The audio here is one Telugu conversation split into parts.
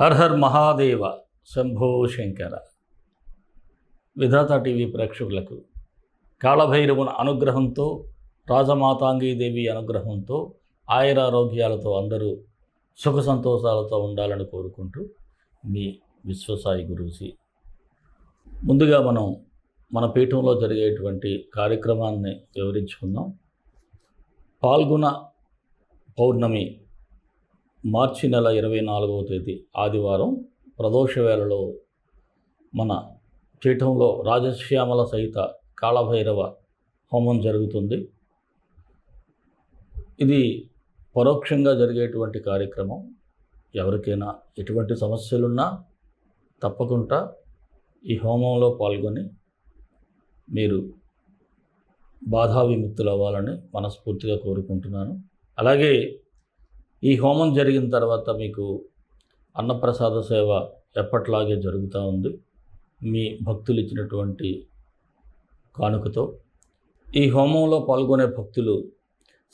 హర్ హర్ మహాదేవ శంభో శంకర. విధాత టీవీ ప్రేక్షకులకు కాళభైరవుని అనుగ్రహంతో రాజమాతాంగీదేవి అనుగ్రహంతో ఆయురారోగ్యాలతో అందరూ సుఖ సంతోషాలతో ఉండాలని కోరుకుంటూ మీ విశ్వసాయి గురూజీ. ముందుగా మనం మన పీఠంలో జరిగేటువంటి కార్యక్రమాన్ని వివరించుకుందాం. పాల్గొన పౌర్ణమి మార్చి నెల ఇరవై నాలుగవ తేదీ ఆదివారం ప్రదోషవేళలో మన పీఠంలో రాజశ్యామల సహిత కాళభైరవ హోమం జరుగుతుంది. ఇది పరోక్షంగా జరిగేటువంటి కార్యక్రమం. ఎవరికైనా ఎటువంటి సమస్యలున్నా తప్పకుండా ఈ హోమంలో పాల్గొని మీరు బాధా విముక్తులు అవ్వాలని మనస్ఫూర్తిగా కోరుకుంటున్నాను. అలాగే ఈ హోమం జరిగిన తర్వాత మీకు అన్నప్రసాద సేవ ఎప్పట్లాగే జరుగుతూ ఉంది. మీ భక్తులు ఇచ్చినటువంటి కానుకతో ఈ హోమంలో పాల్గొనే భక్తులు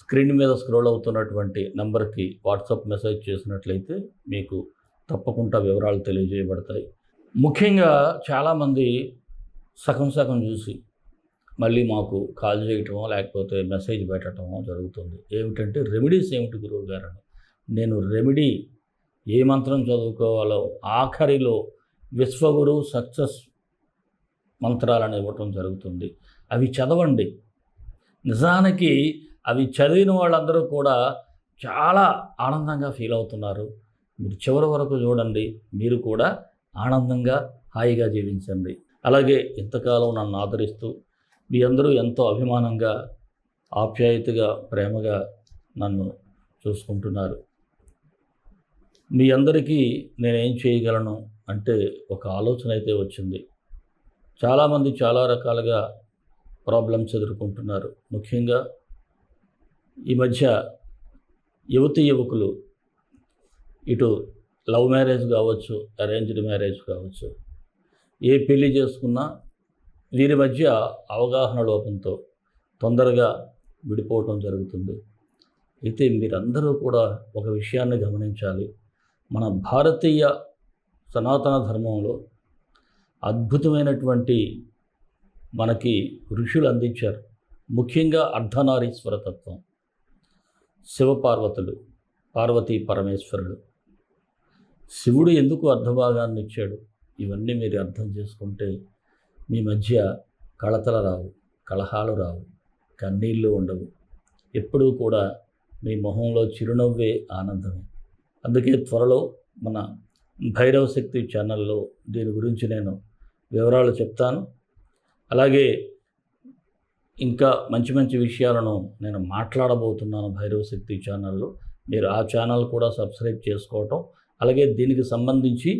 స్క్రీన్ మీద స్క్రోల్ అవుతున్నటువంటి నెంబర్కి వాట్సాప్ మెసేజ్ చేసినట్లయితే మీకు తప్పకుండా వివరాలు తెలియజేయబడతాయి. ముఖ్యంగా చాలామంది సగం సగం చూసి మళ్ళీ మాకు కాల్ చేయటమో లేకపోతే మెసేజ్ పెట్టడమో జరుగుతుంది. ఏమిటంటే రెమెడీస్ ఏమిటి గురువు గారు అని. నేను రెమెడీ ఏ మంత్రం చదువుకోవాలో ఆఖరిలో విశ్వగురు సక్సెస్ మంత్రాలను ఇవ్వటం జరుగుతుంది. అవి చదవండి. నిజానికి అవి చదివిన వాళ్ళందరూ కూడా చాలా ఆనందంగా ఫీల్ అవుతున్నారు. మీరు చివరి వరకు చూడండి. మీరు కూడా ఆనందంగా హాయిగా జీవించండి. అలాగే ఇంతకాలం నన్ను ఆదరిస్తూ మీ అందరూ ఎంతో అభిమానంగా ఆప్యాయతగా ప్రేమగా నన్ను చూసుకుంటున్నారు. మీ అందరికీ నేనేం చేయగలను అంటే ఒక ఆలోచన అయితే వచ్చింది. చాలామంది చాలా రకాలుగా ప్రాబ్లమ్స్ ఎదుర్కొంటున్నారు. ముఖ్యంగా ఈ మధ్య యువతి యువకులు ఇటు లవ్ మ్యారేజ్ కావచ్చు అరేంజ్డ్ మ్యారేజ్ కావచ్చు ఏ పెళ్ళి చేసుకున్నా వీరి మధ్య అవగాహన లోపంతో తొందరగా విడిపోవటం జరుగుతుంది. అయితే మీరందరూ కూడా ఒక విషయాన్ని గమనించాలి. మన భారతీయ సనాతన ధర్మంలో అద్భుతమైనటువంటి మనకి ఋషులు అందించారు. ముఖ్యంగా అర్ధనారీశ్వర తత్వం శివపార్వతులు పార్వతీ పరమేశ్వరుడు. శివుడు ఎందుకు అర్ధభాగాన్ని ఇచ్చాడు? ఇవన్నీ మీరు అర్థం చేసుకుంటే మీ మధ్య కళతల రావు కలహాలు రావు కన్నీళ్ళు ఉండవు. ఎప్పుడూ కూడా మీ మొహంలో చిరునవ్వే ఆనందమే. అందుకే త్వరలో మన భైరవ శక్తి ఛానల్లో దీని గురించి నేను వివరాలు చెప్తాను. అలాగే ఇంకా మంచి మంచి విషయాలను నేను మాట్లాడబోతున్నాను భైరవ శక్తి ఛానల్లో. మీరు ఆ ఛానల్ కూడా సబ్స్క్రైబ్ చేసుకోవటం అలాగే దీనికి సంబంధించి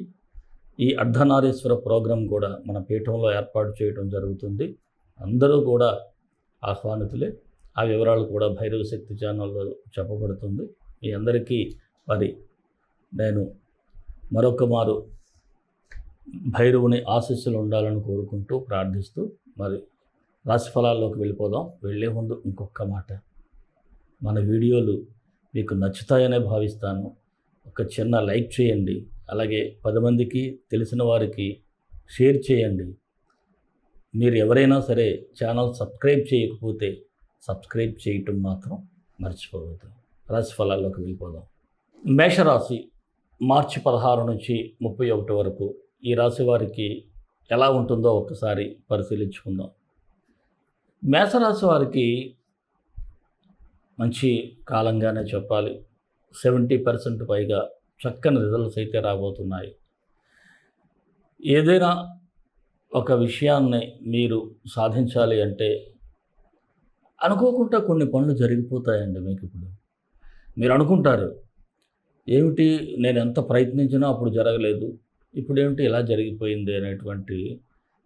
ఈ అర్ధనారీశ్వర ప్రోగ్రాం కూడా మన పీఠంలో ఏర్పాటు చేయడం జరుగుతుంది. అందరూ కూడా ఆహ్వానితులే. ఆ వివరాలు కూడా భైరవ శక్తి ఛానల్లో చెప్పబడుతుంది. మీ అందరికీ మరి నేను మరొక మారు భైరవుని ఆశీస్సులు ఉండాలని కోరుకుంటూ ప్రార్థిస్తూ మరి రాశిఫలాల్లోకి వెళ్ళిపోదాం. వెళ్ళే ముందు ఇంకొక మాట. మన వీడియోలు మీకు నచ్చుతాయనే భావిస్తాను. ఒక చిన్న లైక్ చేయండి. అలాగే పది మందికి తెలిసిన వారికి షేర్ చేయండి. మీరు ఎవరైనా సరే ఛానల్ సబ్స్క్రైబ్ చేయకపోతే సబ్స్క్రైబ్ చేయటం మాత్రం మర్చిపోవద్దు. రాశి ఫలాల్లోకి వెళ్ళిపోదాం. మేషరాశి మార్చి పదహారు నుంచి ముప్పై ఒకటి వరకు ఈ రాశి వారికి ఎలా ఉంటుందో ఒకసారి పరిశీలించుకుందాం. మేషరాశి వారికి మంచి కాలంగానే చెప్పాలి. సెవెంటీ పర్సెంట్ పైగా చక్కని రిజల్ట్స్ అయితే రాబోతున్నాయి. ఏదైనా ఒక విషయాన్ని మీరు సాధించాలి అంటే అనుకోకుండా కొన్ని పనులు జరిగిపోతాయండి మీకు ఇప్పుడు. మీరు అనుకుంటారు ఏమిటి నేను ఎంత ప్రయత్నించినా అప్పుడు జరగలేదు? ఇప్పుడు ఏమిటి ఇలా జరిగిపోయింది అనేటువంటి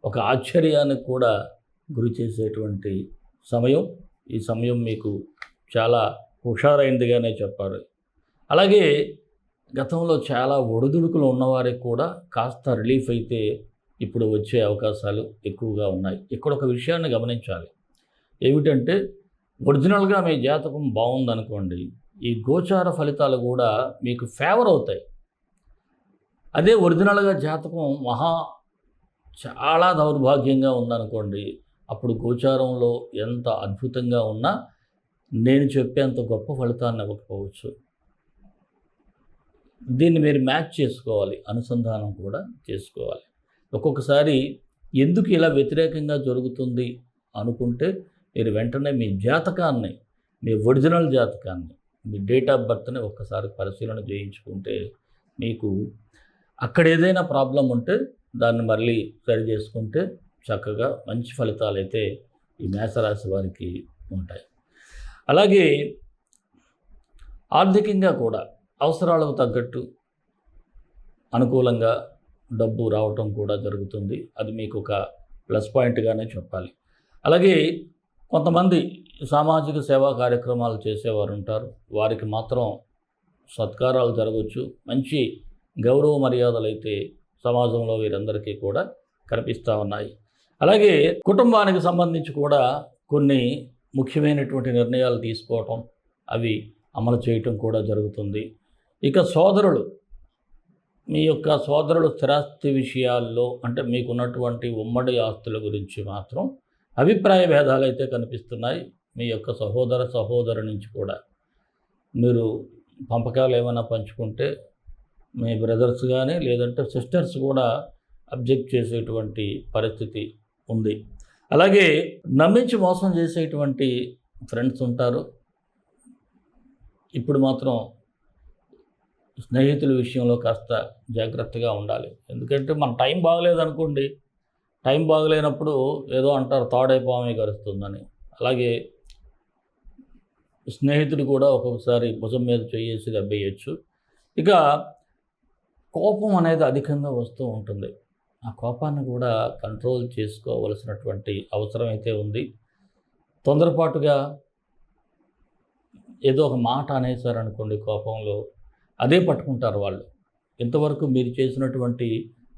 ఒక ఆశ్చర్యానికి కూడా గురి చేసేటువంటి సమయం. ఈ సమయం మీకు చాలా హుషారైందిగానే చెప్పాలి. అలాగే గతంలో చాలా ఒడిదుడుకులు ఉన్నవారికి కూడా కాస్త రిలీఫ్ అయితే ఇప్పుడు వచ్చే అవకాశాలు ఎక్కువగా ఉన్నాయి. ఇక్కడ ఒక విషయాన్ని గమనించాలి. ఏమిటంటే ఒరిజినల్గా మీ జాతకం బాగుందనుకోండి ఈ గోచార ఫలితాలు కూడా మీకు ఫేవర్ అవుతాయి. అదే ఒరిజినల్గా జాతకం మహా చాలా దౌర్భాగ్యంగా ఉందనుకోండి. అప్పుడు గోచారంలో ఎంత అద్భుతంగా ఉన్నా నేను చెప్పేంత గొప్ప ఫలితాన్ని ఇవ్వకపోవచ్చు. దీన్ని మీరు మ్యాచ్ చేసుకోవాలి అనుసంధానం కూడా చేసుకోవాలి. ఒక్కొక్కసారి ఎందుకు ఇలా వ్యతిరేకంగా జరుగుతుంది అనుకుంటే మీరు వెంటనే మీ జాతకాన్ని మీ ఒరిజినల్ జాతకాన్ని మీ డేట్ ఆఫ్ బర్త్ని ఒక్కసారి పరిశీలన చేయించుకుంటే మీకు అక్కడ ఏదైనా ప్రాబ్లం ఉంటే దాన్ని మళ్ళీ సరి చేసుకుంటే చక్కగా మంచి ఫలితాలు అయితే ఈ మేషరాశి వారికి ఉంటాయి. అలాగే ఆర్థికంగా కూడా అవసరాలకు తగ్గట్టు అనుకూలంగా డబ్బు రావటం కూడా జరుగుతుంది. అది మీకు ఒక ప్లస్ పాయింట్గానే చెప్పాలి. అలాగే కొంతమంది సామాజిక సేవా కార్యక్రమాలు చేసేవారు ఉంటారు. వారికి మాత్రం సత్కారాలు జరగవచ్చు మంచి గౌరవ మర్యాదలు అయితే సమాజంలో వీరందరికీ కూడా కనిపిస్తూ ఉన్నాయి. అలాగే కుటుంబానికి సంబంధించి కూడా కొన్ని ముఖ్యమైనటువంటి నిర్ణయాలు తీసుకోవటం అవి అమలు చేయటం కూడా జరుగుతుంది. ఇక సోదరులు మీ యొక్క సోదరులు స్థిరాస్తి విషయాల్లో అంటే మీకున్నటువంటి ఉమ్మడి ఆస్తుల గురించి మాత్రం అభిప్రాయ భేదాలు అయితే కనిపిస్తున్నాయి. మీ యొక్క సహోదర సహోదరు నుంచి కూడా. మీరు పంపకాలు ఏమైనా పంచుకుంటే మీ బ్రదర్స్ కానీ లేదంటే సిస్టర్స్ కూడా అబ్జెక్ట్ చేసేటువంటి పరిస్థితి ఉంది. అలాగే నమ్మించి మోసం చేసేటువంటి ఫ్రెండ్స్ ఉంటారు. ఇప్పుడు మాత్రం స్నేహితుల విషయంలో కాస్త జాగ్రత్తగా ఉండాలి. ఎందుకంటే మన టైం బాగలేదనుకోండి టైం బాగలేనప్పుడు ఏదో అంటారు తాడైపామే గరుస్తుందని. అలాగే స్నేహితుడు కూడా ఒక్కొక్కసారి భుజం మీద చేసి దెబ్బేయచ్చు. ఇక కోపం అనేది అధికంగా వస్తూ ఉంటుంది. ఆ కోపాన్ని కూడా కంట్రోల్ చేసుకోవలసినటువంటి అవసరం అయితే ఉంది. తొందరపాటుగా ఏదో ఒక మాట అనేసారనుకోండి కోపంలో అదే పట్టుకుంటారు వాళ్ళు. ఇంతవరకు మీరు చేసినటువంటి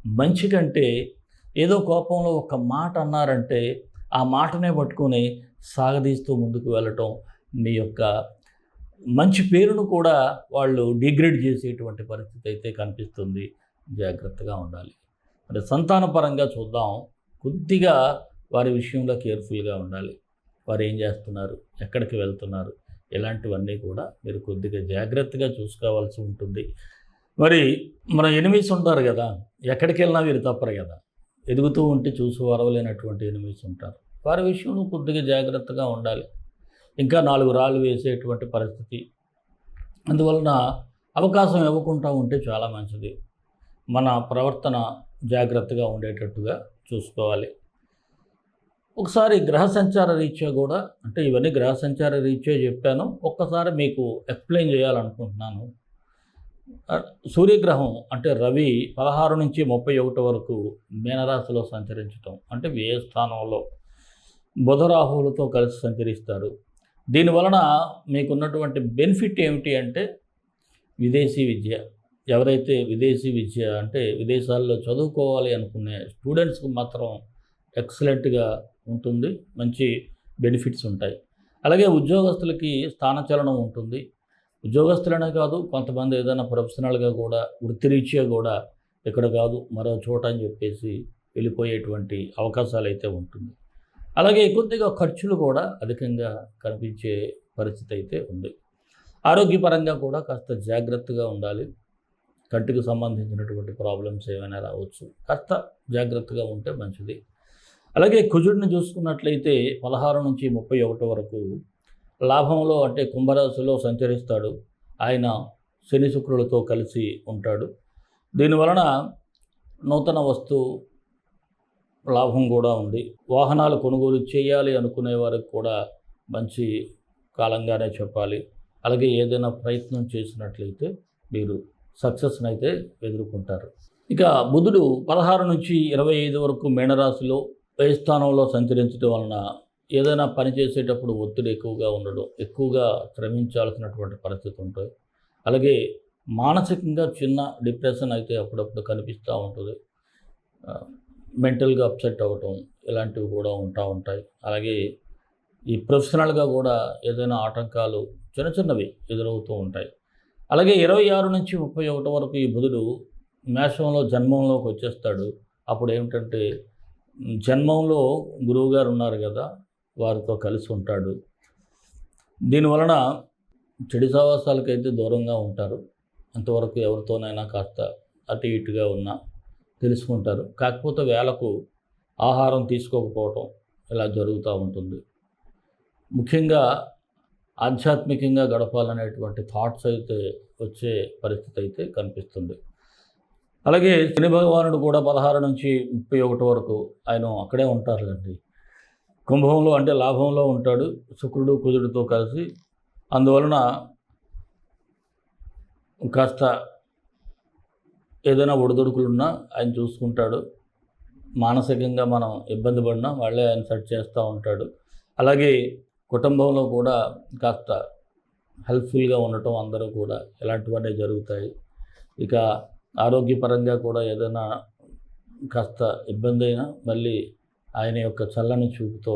మంచి కంటే ఏదో కోపంలో ఒక మాట అన్నారంటే ఆ మాటనే పట్టుకొని సాగదీస్తూ ముందుకు వెళ్ళటం మీ యొక్క మంచి పేరును కూడా వాళ్ళు డిగ్రేడ్ చేసేటువంటి పరిస్థితి అయితే కనిపిస్తుంది. జాగ్రత్తగా ఉండాలి. మరి సంతానపరంగా చూద్దాం. కొద్దిగా వారి విషయంలో కేర్ఫుల్గా ఉండాలి. వారు ఏం చేస్తున్నారు? ఎక్కడికి వెళ్తున్నారు? ఇలాంటివన్నీ కూడా మీరు కొద్దిగా జాగ్రత్తగా చూసుకోవాల్సి ఉంటుంది. మరి మన ఎనిమిస్ ఉంటారు కదా ఎక్కడికి వెళ్ళినా వీరు తప్పరు కదా. ఎదుగుతూ ఉంటే చూసి వరవలేనటువంటి ఎనిమిస్ ఉంటారు. వారి విషయంలో కొద్దిగా జాగ్రత్తగా ఉండాలి. ఇంకా నాలుగు రాళ్ళు వేసేటువంటి పరిస్థితి. అందువలన అవకాశం ఇవ్వకుండా ఉంటే చాలా మంచిది. మన ప్రవర్తన జాగ్రత్తగా ఉండేటట్టుగా చూసుకోవాలి. ఒకసారి గ్రహ సంచార రీత్యా కూడా అంటే ఇవన్నీ గ్రహ సంచార రీత్యా చెప్పాను. ఒక్కసారి మీకు ఎక్స్ప్లెయిన్ చేయాలనుకుంటున్నాను. సూర్యగ్రహం అంటే రవి పదహారు నుంచి ముప్పై ఒకటి వరకు మీనరాశిలో సంచరించటం అంటే వ్యయ స్థానంలో బుధరాహువులతో కలిసి సంచరిస్తారు. దీనివలన మీకున్నటువంటి బెనిఫిట్ ఏమిటి అంటే విదేశీ విద్య. ఎవరైతే విదేశీ విద్య అంటే విదేశాల్లో చదువుకోవాలి అనుకునే స్టూడెంట్స్కి మాత్రం ఎక్సలెంట్గా ఉంటుంది మంచి బెనిఫిట్స్ ఉంటాయి. అలాగే ఉద్యోగస్తులకి స్థానచలనం ఉంటుంది ఉద్యోగస్తులనే కాదు కొంతమంది ఏదైనా ప్రొఫెషనల్గా కూడా వృత్తిరీత్యా కూడా ఇక్కడ కాదు మరో చోట అని చెప్పేసి వెళ్ళిపోయేటువంటి అవకాశాలు అయితే ఉంటుంది. అలాగే కొద్దిగా ఖర్చులు కూడా అధికంగా కనిపించే పరిస్థితి అయితే ఉంది. ఆరోగ్యపరంగా కూడా కాస్త జాగ్రత్తగా ఉండాలి. కంటికి సంబంధించినటువంటి ప్రాబ్లమ్స్ ఏమైనా రావచ్చు. కాస్త జాగ్రత్తగా ఉంటే మంచిది. అలాగే కుజుడిని చూసుకున్నట్లయితే పదహారు నుంచి ముప్పై ఒకటి వరకు లాభంలో అంటే కుంభరాశిలో సంచరిస్తాడు. ఆయన శని శుక్రులతో కలిసి ఉంటాడు. దీనివలన నూతన వస్తువు లాభం కూడా ఉంది. వాహనాలు కొనుగోలు చేయాలి అనుకునే వారికి కూడా మంచి కాలంగానే చెప్పాలి. అలాగే ఏదైనా ప్రయత్నం చేసినట్లయితే మీరు సక్సెస్ని అయితే ఎదుర్కొంటారు. ఇక బుధుడు పదహారు నుంచి ఇరవై ఐదు వరకు మేనరాశిలో పై స్థానంలో సంచరించడం వలన ఏదైనా పని చేసేటప్పుడు ఒత్తిడి ఎక్కువగా ఉండడం ఎక్కువగా శ్రమించాల్సినటువంటి పరిస్థితి ఉంటుంది. అలాగే మానసికంగా చిన్న డిప్రెషన్ అయితే అప్పుడప్పుడు కనిపిస్తూ ఉంటుంది. మెంటల్గా అప్సెట్ అవ్వటం ఇలాంటివి కూడా ఉంటా ఉంటాయి. అలాగే ఈ ప్రొఫెషనల్గా కూడా ఏదైనా ఆటంకాలు చిన్న చిన్నవి ఎదురవుతూ ఉంటాయి. అలాగే ఇరవై ఆరు నుంచి ముప్పై ఒకటి వరకు ఈ బుధుడు మేషంలో జన్మంలోకి వచ్చేస్తాడు. అప్పుడు ఏమిటంటే జన్మంలో గురువుగారు ఉన్నారు కదా వారితో కలిసి ఉంటాడు. దీనివలన చెడు సహవాసాలకైతే దూరంగా ఉంటారు. అంతవరకు ఎవరితోనైనా కాస్త అటు ఇటుగా ఉన్నా తెలుసుకుంటారు. కాకపోతే వేళకు ఆహారం తీసుకోకపోవటం ఇలా జరుగుతూ ఉంటుంది. ముఖ్యంగా ఆధ్యాత్మికంగా గడపాలనేటువంటి థాట్స్ అయితే వచ్చే పరిస్థితి అయితే కనిపిస్తుంది. అలాగే శని భగవానుడు కూడా పదహారు నుంచి ముప్పై ఒకటి వరకు ఆయన అక్కడే ఉంటారులేండి. కుంభంలో అంటే లాభంలో ఉంటాడు శుక్రుడు కుజుడితో కలిసి. అందువలన కాస్త ఏదైనా ఒడిదొడుకులున్నా ఆయన చూసుకుంటాడు. మానసికంగా మనం ఇబ్బంది పడినా వాళ్ళే ఆయన సెట్ చేస్తూ ఉంటాడు. అలాగే కుటుంబంలో కూడా కాస్త హెల్ప్ఫుల్గా ఉండటం అందరూ కూడా ఇలాంటివన్నీ జరుగుతాయి. ఇక ఆరోగ్యపరంగా కూడా ఏదైనా కాస్త ఇబ్బంది అయినా మళ్ళీ ఆయన యొక్క చల్లని చూపుతో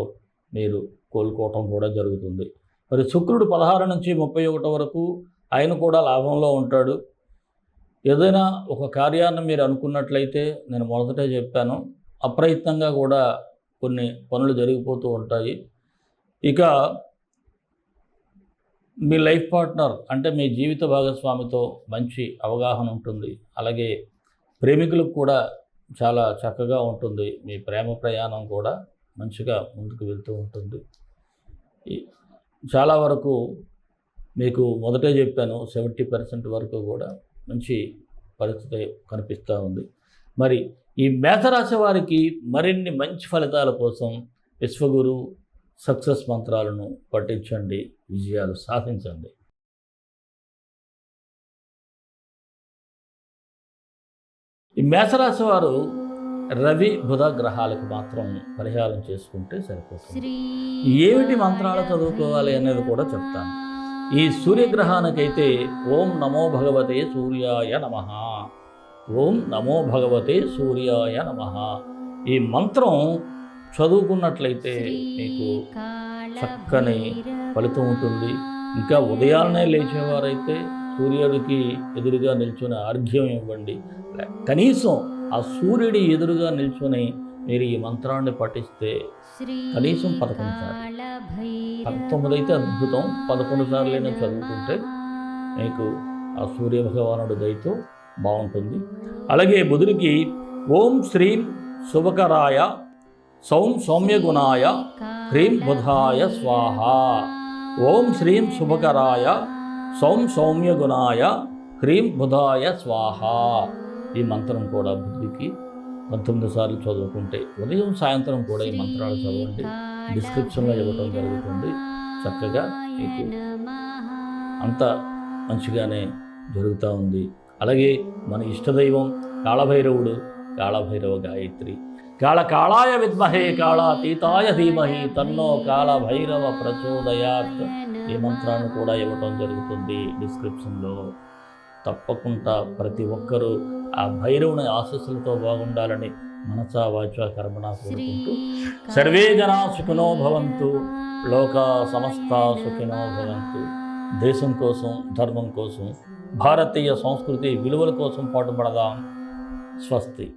మీరు కోలుకోవటం కూడా జరుగుతుంది. మరి శుక్రుడు పదహారు నుంచి ముప్పై ఒకటి వరకు ఆయన కూడా లాభంలో ఉంటాడు. ఏదైనా ఒక కార్యాన్ని మీరు అనుకున్నట్లయితే నేను మొదటే చెప్పాను అప్రయత్నంగా కూడా కొన్ని పనులు జరిగిపోతూ ఉంటాయి. ఇక మీ లైఫ్ పార్ట్నర్ అంటే మీ జీవిత భాగస్వామితో మంచి అవగాహన ఉంటుంది. అలాగే ప్రేమికులకు కూడా చాలా చక్కగా ఉంటుంది. మీ ప్రేమ ప్రయాణం కూడా మంచిగా ముందుకు వెళ్తూ ఉంటుంది. ఈ- చాలా వరకు మీకు మొదటే చెప్పాను సెవెంటీ పర్సెంట్ వరకు కూడా మంచి పరిస్థితి కనిపిస్తూ ఉంది. మరి ఈ మేధరాశి వారికి మరిన్ని మంచి ఫలితాల కోసం విశ్వగురు సక్సెస్ మంత్రాలను పఠించండి విజయాలు సాధించండి. ఈ మేషరాశి వారు రవి బుధ గ్రహాలకు మాత్రం పరిహారం చేసుకుంటే సరిపోతుంది. ఏమిటి మంత్రాలు చదువుకోవాలి అనేది కూడా చెప్తాను. ఈ సూర్యగ్రహానికైతే ఓం నమో భగవతే సూర్యాయ నమ. ఓం నమో భగవతే సూర్యాయ నమ. ఈ మంత్రం చదువుకున్నట్లయితే మీకు చక్కని ఫలితం ఉంటుంది. ఇంకా ఉదయాన్నే లేచేవారైతే సూర్యుడికి ఎదురుగా నిల్చుని అర్ఘ్యం ఇవ్వండి. కనీసం ఆ సూర్యుడి ఎదురుగా నిల్చుని మీరు ఈ మంత్రాన్ని పఠిస్తే కనీసం పదకొండు సార్లు పంతొమ్మిది అయితే అద్భుతం. పదకొండు సార్లైనా చదువుకుంటే మీకు ఆ సూర్యభగవానుడి దయతో బాగుంటుంది. అలాగే బుధుడికి ఓం శ్రీం శుభకరాయ సౌం సౌమ్యగుణాయ హ్రీం బుధాయ స్వాహ ఓం శ్రీం శుభకరాయ సౌం సౌమ్యగుణాయ హ్రీం బుధాయ స్వాహ. ఈ మంత్రం కూడా బుద్ధికి పంతొమ్మిది సార్లు చదువుకుంటే ఉదయం సాయంత్రం కూడా ఈ మంత్రాలు చదవండి. డిస్క్రిప్షన్లో ఇవ్వటం జరుగుతుంది. చక్కగా మీకు అంత మంచిగానే జరుగుతూ ఉంది. అలాగే మన ఇష్టదైవం కాళభైరవుడు కాళభైరవ గాయత్రి కాళ కాళాయ విద్మహే కాళాతీతాయ ధీమహి తన్నో కాళభైరవ ప్రచోదయాత్ ఈ మంత్రాన్ని కూడా ఇవ్వటం జరుగుతుంది డిస్క్రిప్షన్లో. తప్పకుండా ప్రతి ఒక్కరూ ఆ భైరవుని ఆశస్సులతో బాగుండాలని మనసా వాచ కర్మణ కోరుకుంటూ. సర్వే జనా సుఖినో భవంతు. లోక సమస్త సుఖినో భవంతు. దేశం కోసం ధర్మం కోసం భారతీయ సంస్కృతి విలువల కోసం పాటుపడదాం. స్వస్తి.